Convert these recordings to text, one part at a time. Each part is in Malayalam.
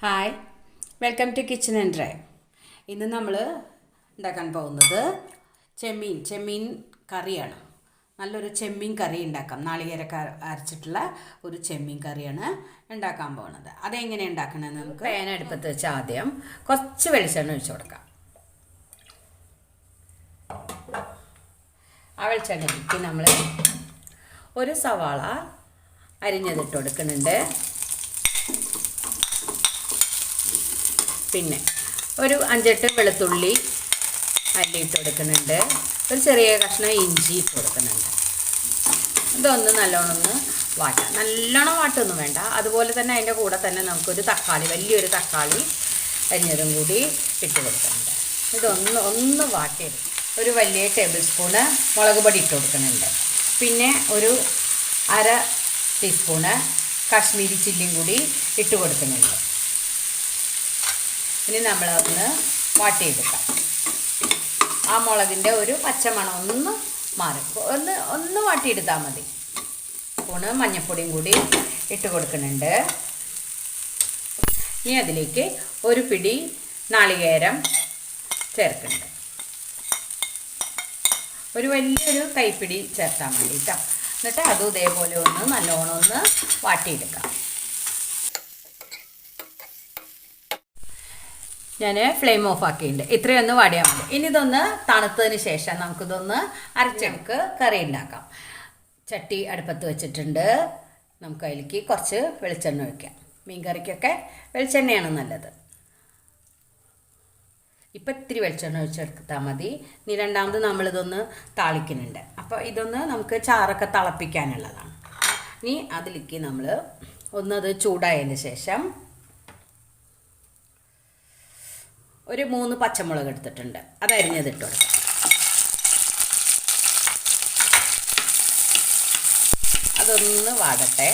Hi welcome to kitchen and drive ഇന്ന് നമ്മൾ ഉണ്ടാക്കാൻ പോകുന്നത് ചെമ്മീൻ ചെമ്മീൻ കറിയാണ്. നല്ലൊരു ചെമ്മീൻ കറി ഉണ്ടാക്കാം. നാളികേര അരച്ചിട്ടുള്ള ഒരു ചെമ്മീൻ കറിയാണ് ഉണ്ടാക്കാൻ പോകുന്നത്. അതെങ്ങനെ ഉണ്ടാക്കണമെന്ന് നമുക്ക് പേന അടുപ്പത്ത് വെച്ച് ആദ്യം കുറച്ച് വെളിച്ചെണ്ണ ഒഴിച്ചു കൊടുക്കാം. ആ വെളിച്ചെണ്ണയ്ക്ക് നമ്മൾ ഒരു സവാള അരിഞ്ഞതിട്ട് കൊടുക്കുന്നുണ്ട്. പിന്നെ ഒരു അഞ്ചെട്ട് വെളുത്തുള്ളി അല്ലിയിട്ട് കൊടുക്കുന്നുണ്ട്. ഒരു ചെറിയ കഷ്ണം ഇഞ്ചി ഇട്ട് കൊടുക്കുന്നുണ്ട്. ഇതൊന്ന് നല്ലോണം ഒന്ന് വാട്ടാം. നല്ലോണം വാട്ടൊന്നും വേണ്ട. അതുപോലെ തന്നെ അതിന്റെ കൂടെ തന്നെ നമുക്കൊരു തക്കാളി വലിയൊരു തക്കാളി അരിഞ്ഞതും കൂടി ഇട്ട് കൊടുക്കുന്നുണ്ട്. ഇതൊന്ന് ഒന്ന് വാട്ടിയെടുക്കും ഒരു വലിയ ടേബിൾ സ്പൂണ് മുളക് പൊടി ഇട്ട് കൊടുക്കുന്നുണ്ട്. പിന്നെ ഒരു അര ടീസ്പൂണ് കാശ്മീരി ചില്ലിയും കൂടി ഇട്ട് കൊടുക്കുന്നുണ്ട്. ഇനി നമ്മളൊന്ന് വാട്ടിയെടുക്കാം. ആ മുളകിന്റെ ഒരു പച്ചമണം ഒന്ന് മാറി. ഒന്ന് ഒന്ന് വാട്ടിയെടുത്താൽ മതി. സ്പൂണ് മഞ്ഞൾപ്പൊടിയും കൂടി ഇട്ട് കൊടുക്കുന്നുണ്ട്. ഇനി അതിലേക്ക് ഒരു പിടി നാളികേരം ചേർക്കുന്നുണ്ട്. ഒരു വലിയൊരു കൈപ്പിടി ചേർത്താൽ മതി കേട്ടോ എന്നിട്ട് അതും ഇതേപോലെ ഒന്ന് നല്ലോണം ഒന്ന് വാട്ടിയെടുക്കാം. ഞാൻ ഫ്ലെയിം ഓഫ് ആക്കിയിട്ടുണ്ട്. ഇത്രയൊന്ന് വടിയാൽ മതി. ഇനി ഇതൊന്ന് തണുത്തതിന് ശേഷം നമുക്കിതൊന്ന് അരച്ചെടുക്ക് കറി ഉണ്ടാക്കാം. ചട്ടി അടുപ്പത്ത് വെച്ചിട്ടുണ്ട്. നമുക്ക് അതിലേക്ക് കുറച്ച് വെളിച്ചെണ്ണ ഒഴിക്കാം. മീൻ കറിക്കൊക്കെ വെളിച്ചെണ്ണയാണ് നല്ലത്. ഇപ്പം ഇത്തിരി വെളിച്ചെണ്ണ ഒഴിച്ചെടുത്താൽ മതി. ഇനി രണ്ടാമത് നമ്മളിതൊന്ന് താളിക്കുന്നുണ്ട്. അപ്പോൾ ഇതൊന്ന് നമുക്ക് ചാറൊക്കെ തിളപ്പിക്കാനുള്ളതാണ്. ഇനി അതിലേക്ക് നമ്മൾ ഒന്നത് ചൂടായതിന് ശേഷം ഒരു മൂന്ന് പച്ചമുളക് എടുത്തിട്ടുണ്ട്. അത് അരിഞ്ഞതിട്ട് കൊടുക്കാം. അതൊന്ന് വാടട്ടെ.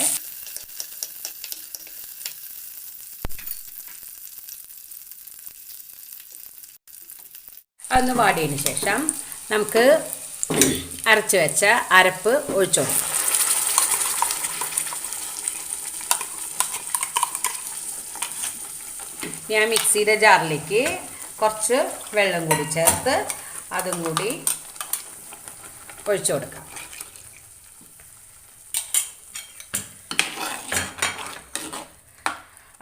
അതൊന്ന് വാടിയതിന് ശേഷം നമുക്ക് അരച്ച് വെച്ച അരപ്പ് ഒഴിച്ചു ഞാൻ മിക്സിയുടെ ജാറിലേക്ക് കുറച്ച് വെള്ളം കൂടി ചേർത്ത് അതും കൂടി ഒഴിച്ചു കൊടുക്കാം.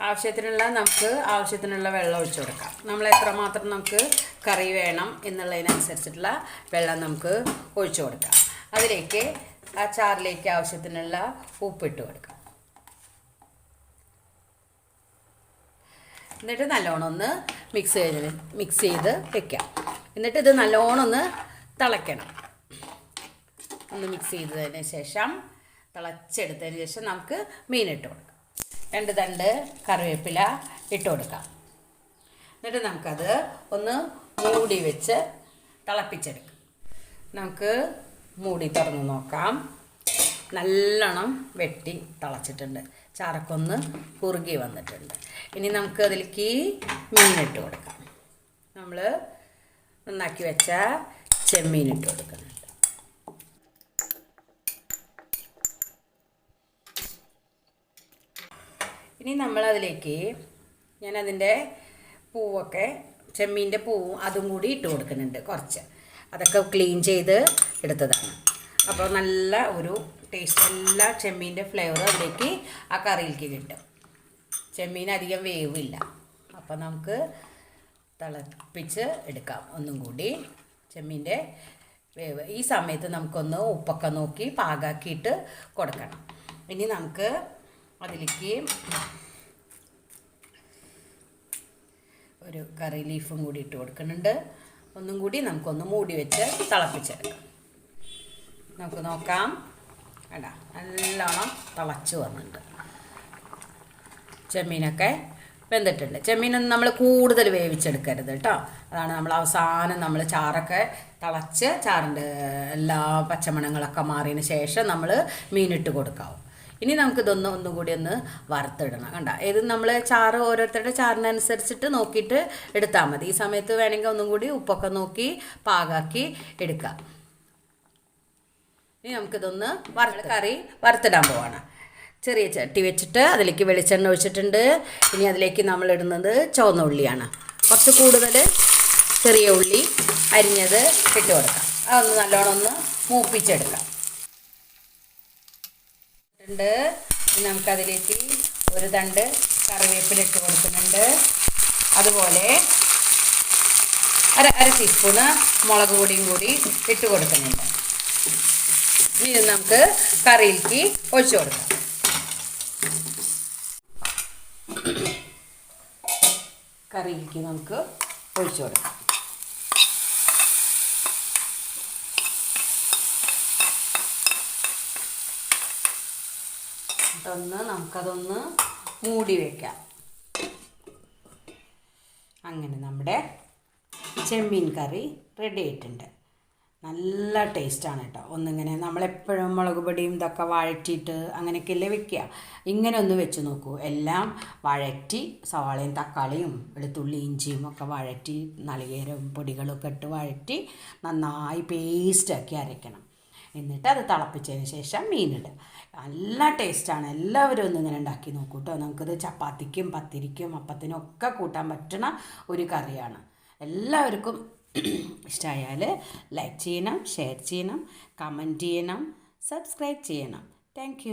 ആവശ്യത്തിനുള്ള നമുക്ക് ആവശ്യത്തിനുള്ള വെള്ളം ഒഴിച്ചു കൊടുക്കാം. നമ്മൾ എത്രമാത്രം നമുക്ക് കറി വേണം എന്നുള്ളതിനനുസരിച്ചിട്ടുള്ള വെള്ളം നമുക്ക് ഒഴിച്ചു കൊടുക്കാം. അതിലേക്ക് ആ ചാറിലേക്ക് ആവശ്യത്തിനുള്ള ഉപ്പിട്ട് കൊടുക്കാം. എന്നിട്ട് നല്ലോണം ഒന്ന് മിക്സ് ചെയ്ത് മിക്സ് ചെയ്ത് വെക്കാം. എന്നിട്ട് ഇത് നല്ലോണം ഒന്ന് തിളയ്ക്കണം. ഒന്ന് മിക്സ് ചെയ്തതിന് ശേഷം തിളച്ചെടുത്തതിന് ശേഷം നമുക്ക് മീൻ ഇട്ട് കൊടുക്കാം. രണ്ട് തണ്ട് കറിവേപ്പില ഇട്ട് കൊടുക്കാം. എന്നിട്ട് നമുക്കത് ഒന്ന് മൂടി വെച്ച് തിളപ്പിച്ചെടുക്കാം. നമുക്ക് മൂടി തുറന്ന് നോക്കാം. നല്ലോണം വെട്ടി തിളച്ചിട്ടുണ്ട്. ചാറക്കൊന്ന് കുറുകി വന്നിട്ടുണ്ട്. ഇനി നമുക്ക് അതിലേക്ക് മീനിട്ട് കൊടുക്കാം. നമ്മൾ നന്നാക്കി വെച്ച ചെമ്മീൻ ഇട്ട് കൊടുക്കുന്നുണ്ട്. ഇനി നമ്മളതിലേക്ക് ഞാനതിന്റെ പൂവൊക്കെ ചെമ്മീന്റെ പൂവും അതും കൂടി ഇട്ട് കൊടുക്കുന്നുണ്ട് കുറച്ച്. അതൊക്കെ ക്ലീൻ ചെയ്ത് എടുത്തതാണ്. അപ്പോൾ നല്ല ഒരു ടേസ്റ്റ് എല്ലാ ചെമ്മീന്റെ ഫ്ലേവറും അതിലേക്ക് ആ കറിയിലേക്ക് കിട്ടും. ചെമ്മീൻ അധികം വേവില്ല. അപ്പോൾ നമുക്ക് തിളപ്പിച്ച് എടുക്കാം ഒന്നും കൂടി. ചെമ്മീന്റെ വേവ് ഈ സമയത്ത് നമുക്കൊന്ന് ഉപ്പൊക്കെ നോക്കി പാകാക്കിയിട്ട് കൊടുക്കണം. ഇനി നമുക്ക് അതിലേക്ക് ഒരു കറി ലീഫും കൂടി ഇട്ട് കൊടുക്കുന്നുണ്ട്. ഒന്നും കൂടി നമുക്കൊന്ന് മൂടി വെച്ച് തിളപ്പിച്ചെടുക്കാം. നമുക്ക് നോക്കാം. വേണ്ട നല്ലോണം തിളച്ച് വന്നിട്ടുണ്ട്. ചെമ്മീനൊക്കെ വെന്തിട്ടുണ്ട്. ചെമ്മീനൊന്നും നമ്മൾ കൂടുതൽ വേവിച്ചെടുക്കരുത് കേട്ടോ. അതാണ് നമ്മൾ അവസാനം നമ്മൾ ചാറൊക്കെ തിളച്ച് ചാറിന്റെ എല്ലാ പച്ചമണങ്ങളൊക്കെ മാറിയതിന് ശേഷം നമ്മൾ മീനിട്ട് കൊടുക്കാവും. ഇനി നമുക്കിതൊന്ന് ഒന്നും കൂടി ഒന്ന് വറുത്തിടണം. കണ്ട? ഇത് നമ്മൾ ചാറ് ഓരോരുത്തരുടെ ചാറിനനുസരിച്ചിട്ട് നോക്കിയിട്ട് എടുത്താൽ മതി. ഈ സമയത്ത് വേണമെങ്കിൽ ഒന്നും കൂടി ഉപ്പൊക്കെ നോക്കി പാകാക്കി എടുക്കാം. ഇനി നമുക്കിതൊന്ന് വറുത്ത് കറി വറുത്തിടാൻ പോവാണ്. ചെറിയ ചട്ടി വെച്ചിട്ട് അതിലേക്ക് വെളിച്ചെണ്ണ ഒഴിച്ചിട്ടുണ്ട്. ഇനി അതിലേക്ക് നമ്മൾ ഇടുന്നത് ചുവന്ന ഉള്ളിയാണ്. കുറച്ച് കൂടുതൽ ചെറിയ ഉള്ളി അരിഞ്ഞത് ഇട്ട് കൊടുക്കാം. അതൊന്ന് നല്ലോണം ഒന്ന് മൂപ്പിച്ചെടുക്കാം. ഇനി നമുക്കതിലേക്ക് ഒരു തണ്ട് കറിവേപ്പില ഇട്ട് കൊടുക്കുന്നുണ്ട്. അതുപോലെ അര അര ടീസ്പൂണ് മുളക് പൊടിയും കൂടി ഇട്ട് കൊടുക്കുന്നുണ്ട്. ഇനി ഇത് നമുക്ക് കറിയിലേക്ക് ഒഴിച്ചു കൊടുക്കാം. കറിയിലേക്ക് നമുക്ക് ഒഴിച്ചു കൊടുക്കാം. ൊന്ന് നമുക്കതൊന്ന് മൂടി വയ്ക്കാം അങ്ങനെ നമ്മുടെ ചെമ്മീൻ കറി റെഡി ആയിട്ടുണ്ട്. നല്ല ടേസ്റ്റാണ് കേട്ടോ ഒന്നിങ്ങനെ നമ്മളെപ്പോഴും മുളക് പൊടിയും ഇതൊക്കെ വഴറ്റിയിട്ട് അങ്ങനെയൊക്കെയല്ലേ വെക്കുക ഇങ്ങനെ ഒന്ന് വെച്ച് നോക്കൂ. എല്ലാം വഴറ്റി സവാളയും തക്കാളിയും വെളുത്തുള്ളി ഇഞ്ചിയും ഒക്കെ വഴറ്റി നാളികേരവും പൊടികളൊക്കെ ഇട്ട് വഴറ്റി നന്നായി പേസ്റ്റാക്കി അരയ്ക്കണം. എന്നിട്ട് അത് തിളപ്പിച്ചതിന് ശേഷം മീനിടുക. നല്ല ടേസ്റ്റാണ്. എല്ലാവരും ഒന്ന് ഇങ്ങനെ ഉണ്ടാക്കി നോക്കൂ കേട്ടോ നമുക്കിത് ചപ്പാത്തിക്കും പത്തിരിക്കും അപ്പത്തിനും ഒക്കെ കൂട്ടാൻ പറ്റുന്ന ഒരു കറിയാണ്. എല്ലാവർക്കും ഇഷ്ടമായാൽ ലൈക്ക് ചെയ്യണം ഷെയർ ചെയ്യണം കമന്റ് ചെയ്യണം സബ്സ്ക്രൈബ് ചെയ്യണം. താങ്ക്